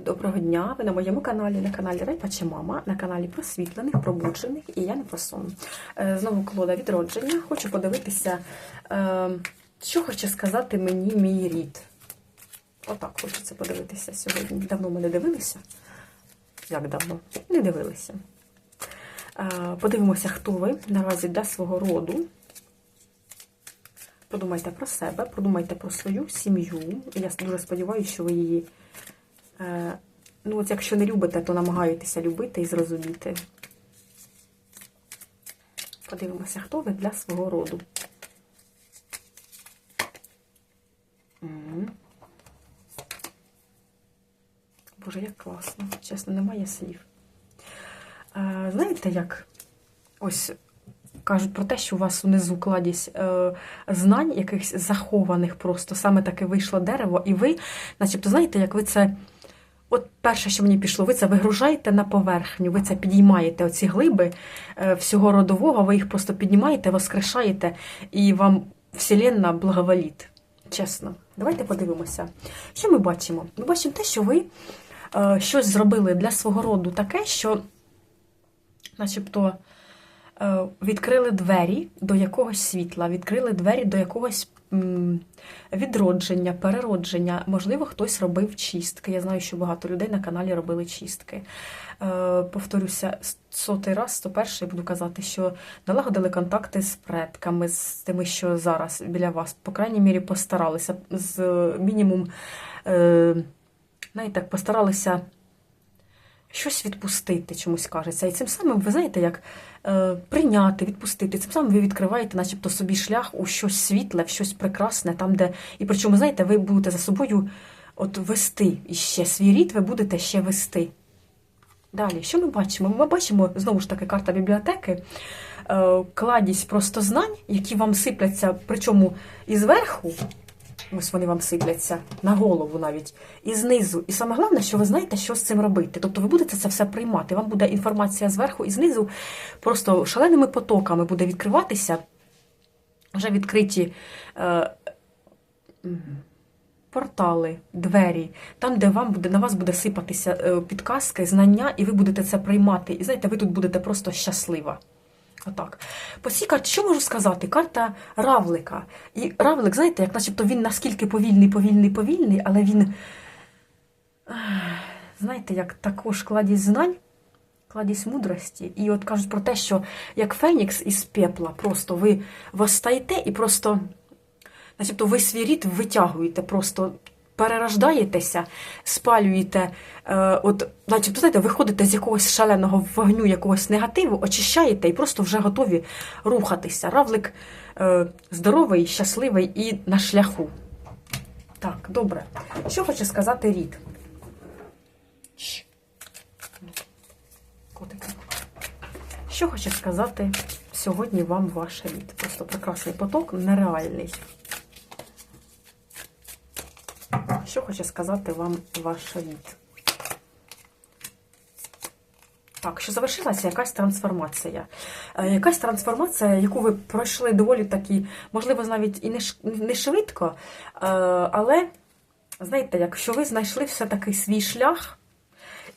Доброго дня! Ви на моєму каналі, на каналі Райпача Мама, на каналі просвітлених, пробуджених і я не про сон. Е, Знову колода відродження. Хочу подивитися, е, що хоче сказати мені мій рід. Отак хочеться подивитися сьогодні. Давно ми не дивилися. Як давно? Не дивилися. Е, Подивимося, хто ви наразі для свого роду. Подумайте про себе, подумайте про свою сім'ю. Я дуже сподіваюся, що ви її. Е, Ну, от якщо не любите, то намагаєтеся любити і зрозуміти. Подивимося, хто ви для свого роду. Боже, як класно. Чесно, немає слів. Е, Знаєте, як ось кажуть про те, що у вас унизу кладість е, знань, якихось захованих просто, саме таке вийшло дерево, і ви, начебто, знаєте, як ви це. От перше, що мені пішло, ви це вигружаєте на поверхню, ви це підіймаєте, оці глиби е, всього родового, ви їх просто піднімаєте, воскрешаєте, і вам Вселенна благоволіт. Чесно. Давайте подивимося. Що ми бачимо? Ми бачимо те, що ви е, щось зробили для свого роду таке, що, начебто, відкрили двері до якогось світла, відкрили двері до якогось відродження, переродження. Можливо, хтось робив чистки. Я знаю, що багато людей на каналі робили чистки. Е, повторюся, сотий раз, сто перший буду казати, що налагодили контакти з предками, з тими, що зараз біля вас. По крайній мірі, постаралися з мінімум, е, знаєте, так, постаралися щось відпустити, чомусь кажеться. І цим самим, ви знаєте, як е, прийняти, відпустити. Цим самим ви відкриваєте, начебто, собі шлях у щось світле, в щось прекрасне, там, де. І причому, знаєте, ви будете за собою от вести іще свій рід, ви будете ще вести. Далі, що ми бачимо? Ми бачимо, знову ж таки, карта бібліотеки, е, кладість просто знань, які вам сипляться, причому і зверху, ось вони вам сипляться на голову навіть, і знизу. І саме головне, що ви знаєте, що з цим робити. Тобто ви будете це все приймати. Вам буде інформація зверху і знизу, просто шаленими потоками буде відкриватися. Вже відкриті. Е, Портали, двері, там, де вам буде на вас буде сипатися е, підказки, знання, і ви будете це приймати. І знаєте, ви тут будете просто щаслива. Отак. По цій карті, що можу сказати? Карта равлика. І равлик, знаєте, як начебто він наскільки повільний, повільний, повільний, але він, знаєте, як також кладість знань, кладість мудрості. І от кажуть про те, що як Фенікс із пепла, просто ви восстаєте і просто. Начебто ви свій рід витягуєте, просто перерождаєтеся, спалюєте, е, от, начебто, знаєте, виходите з якогось шаленого вогню, якогось негативу, очищаєте і просто вже готові рухатися. Равлик е, здоровий, щасливий і на шляху. Так, добре. Що хоче сказати рід? Щ. Котики. Що хоче сказати сьогодні вам ваш рід? Просто прекрасний поток, нереальний. Що хоче сказати вам ваш рід? Так, що завершилася якась трансформація. Е, Якась трансформація, яку ви пройшли доволі таки, можливо, навіть і не, не швидко, е, але, знаєте, якщо ви знайшли все-таки свій шлях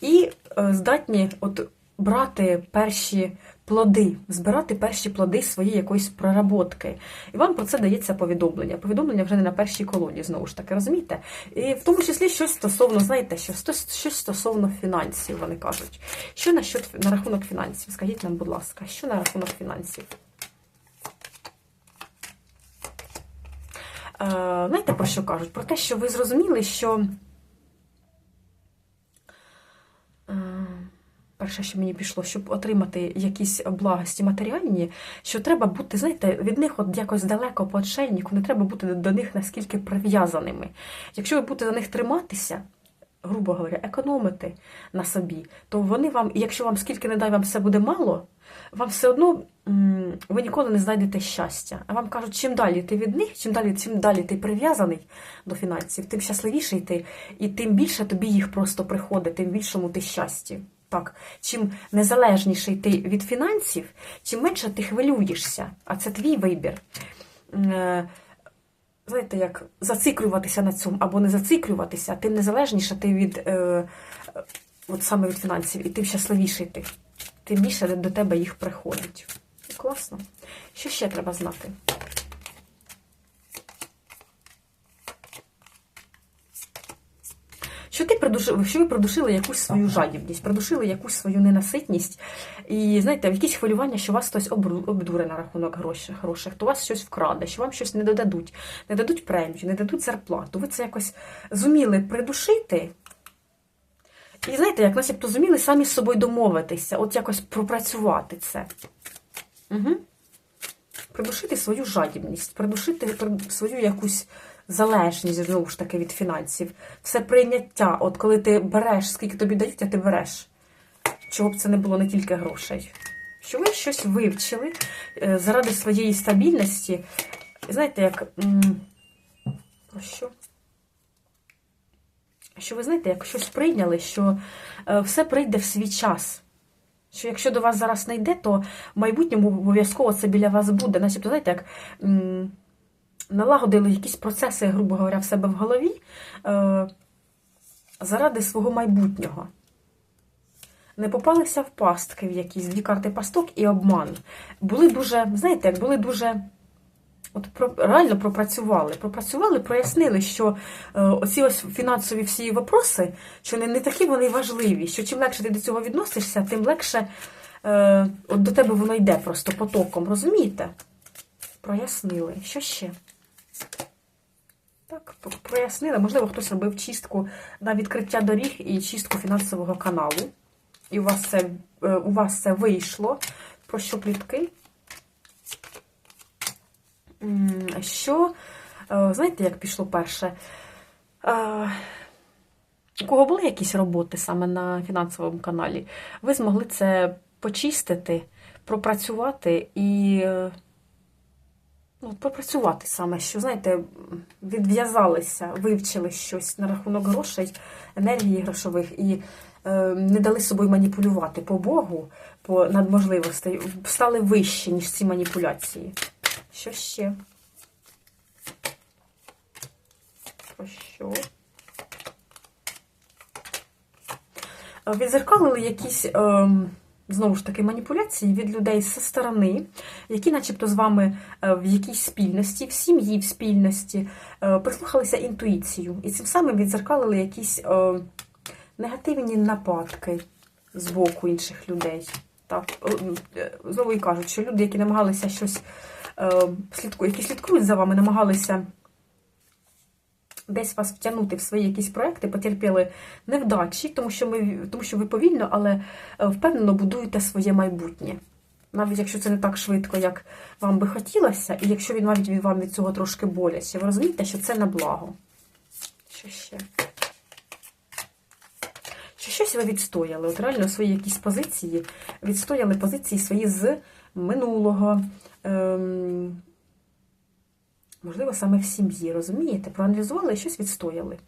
і е, здатні от брати перші плоди, збирати перші плоди своєї якоїсь проработки. І вам про це дається повідомлення. Повідомлення вже не на першій колоді, знову ж таки, розумієте? І в тому числі щось стосовно, знаєте, що щось стосовно фінансів, вони кажуть. Що на, щот- на рахунок фінансів? Скажіть нам, будь ласка, що на рахунок фінансів? Е, знаєте, про що кажуть? Про те, що ви зрозуміли, що. Перше, що мені пішло, щоб отримати якісь благості матеріальні, що треба бути, знаєте, від них от якось далеко по отшельнику, не треба бути до них наскільки прив'язаними. Якщо ви будете за них триматися, грубо говоря, економити на собі, то вони вам, якщо вам скільки не дай, вам все буде мало, вам все одно ви ніколи не знайдете щастя. А вам кажуть, чим далі ти від них, чим далі, чим далі ти прив'язаний до фінансів, тим щасливіший ти, і тим більше тобі їх просто приходить, тим більшому ти щасті. Так, чим незалежніший ти від фінансів, чим менше ти хвилюєшся, а це твій вибір. Е, знаєте, як зациклюватися на цьому або не зациклюватися, тим незалежніше ти від е, от саме від фінансів, і тим щасливіший ти. Тим більше до тебе їх приходить. Класно. Що ще треба знати? Що ти придушили, що ви придушили якусь свою жадібність, придушили якусь свою ненаситність, і знаєте, в якісь хвилювання, що вас хтось обдуре на рахунок грошей хороших, то вас щось вкраде, що вам щось не додадуть, не дадуть премію, не дадуть зарплату. Ви це якось зуміли придушити. І знаєте, як начебто зуміли самі з собою домовитися, от якось пропрацювати це. Угу. Придушити свою жадібність, придушити свою якусь залежність, знову ж таки, від фінансів. Все прийняття. От коли ти береш, скільки тобі дають, а ти береш. Чого б це не було не тільки грошей. Що ви щось вивчили е, заради своєї стабільності. Знаєте, як. Про що? Що ви знаєте, як щось прийняли, що е, все прийде в свій час. Що якщо до вас зараз не йде, то в майбутньому обов'язково це біля вас буде. Начебто, знаєте, як налагодили якісь процеси, грубо говоря, в себе в голові е, заради свого майбутнього. Не попалися в пастки в якісь дві карти пасток і обман. Були дуже, знаєте, як були дуже. От про, реально пропрацювали. Пропрацювали, прояснили, що е, оці ось фінансові всі вопроси, що не, не такі вони важливі, що чим легше ти до цього відносишся, тим легше е, от до тебе воно йде просто потоком. Розумієте? Прояснили. Що ще? Так, прояснили. Можливо, хтось робив чистку на відкриття доріг і чистку фінансового каналу. І у вас це, е, у вас це вийшло. Про що плітки? Що, е, знаєте, як пішло перше? Е, У кого були якісь роботи саме на фінансовому каналі, ви змогли це почистити, пропрацювати і е, ну, пропрацювати саме, що, знаєте, відв'язалися, вивчили щось на рахунок грошей, енергії грошових і е, не дали собою маніпулювати по Богу, по надможливостей, стали вище, ніж ці маніпуляції. Що ще? Про що? Е, Відзеркалили якісь, ем, знову ж таки, маніпуляції від людей зі сторони, які начебто з вами е, в якійсь спільності, в сім'ї, в спільності, е, прислухалися інтуїцію. І цим самим відзеркалили якісь негативні нападки з боку інших людей. Так, знову і кажуть, що люди, які намагалися щось які слідкують за вами, намагалися десь вас втягнути в свої якісь проекти, потерпіли невдачі, тому що, ми, тому що ви повільно, але е, впевнено будуєте своє майбутнє. Навіть якщо це не так швидко, як вам би хотілося, і якщо він навіть від вам від цього трошки боляче, ви розумієте, що це на благо. Що ще? Що щось ви відстояли? От реально свої якісь позиції, відстояли позиції свої з минулого. Ем, можливо, саме в сім'ї, розумієте? Проаналізували і щось відстояли.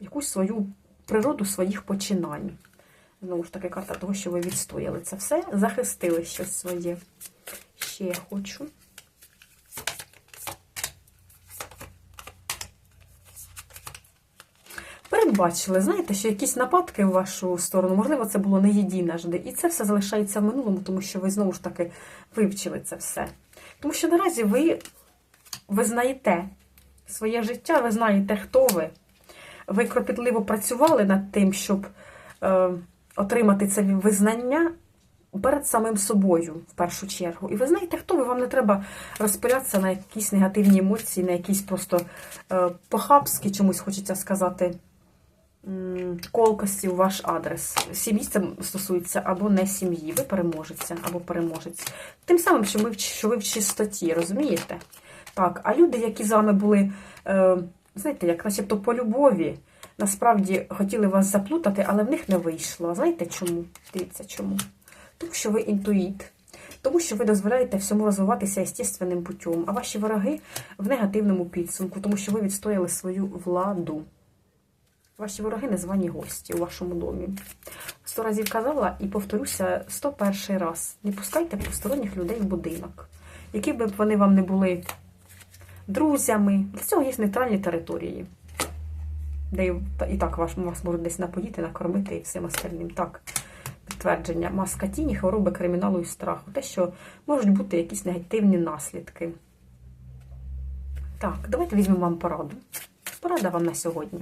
Якусь свою природу своїх починань. Знову ж таки, карта того, що ви відстояли це все, захистили щось своє. Ще я хочу. Передбачили, знаєте, що якісь нападки в вашу сторону, можливо, це було не єдиножди. І це все залишається в минулому, тому що ви знову ж таки вивчили це все. Тому що наразі ви, ви знаєте своє життя, ви знаєте, хто ви. Ви кропітливо працювали над тим, щоб е, отримати це визнання перед самим собою, в першу чергу. І ви знаєте, хто ви, вам не треба розпилятися на якісь негативні емоції, на якісь просто е, похабські, чомусь хочеться сказати, колкості у ваш адрес. Сім'ї це стосується або не сім'ї, ви переможеться або переможець. Тим самим, що, ми, в- що ви в чистоті, розумієте? Так, а люди, які з вами були, е, знаєте, як начебто по любові, насправді хотіли вас заплутати, але в них не вийшло. Знаєте чому? Дивіться чому. Тому що ви інтуїт, тому що ви дозволяєте всьому розвиватися естественним путем, а ваші вороги в негативному підсумку, тому що ви відстояли свою владу. Ваші вороги незвані гості у вашому домі. Сто разів казала і повторюся 101 раз. Не пускайте посторонніх людей в будинок. Які б вони вам не були друзями. Для цього є нейтральні території, де і- так вас, вас можуть десь напоїти, накормити і всім остальним. Так, підтвердження. Маска тіні, хвороби, криміналу і страху. Те, що можуть бути якісь негативні наслідки. Так, давайте візьмемо вам пораду. Порада вам на сьогодні.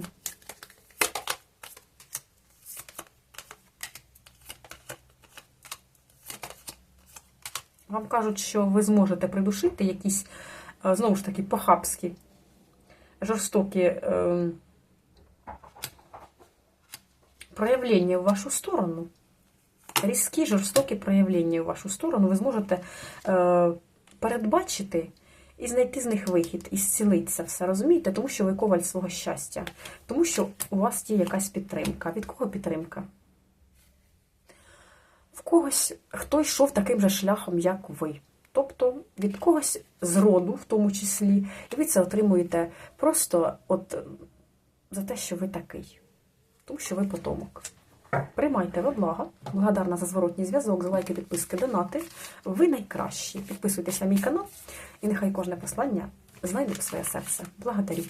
Вам кажуть, що ви зможете придушити якісь, е, знову ж таки, похабські, жорстокі е, проявлення в вашу сторону. Різкі, жорстокі проявлення в вашу сторону. Ви зможете е, передбачити і знайти з них вихід, і зцілити це все, розумієте? Тому що ви коваль свого щастя. Тому що у вас є якась підтримка. Від кого підтримка? В когось, хто йшов таким же шляхом, як ви. Тобто від когось з роду, в тому числі, і ви це отримуєте просто от за те, що ви такий, тому що ви потомок. Приймайте во благо. Благодарна за зворотній зв'язок, за лайки, підписки, донати. Ви найкращі. Підписуйтесь на мій канал, і нехай кожне послання знайде своє серце. Благодарю.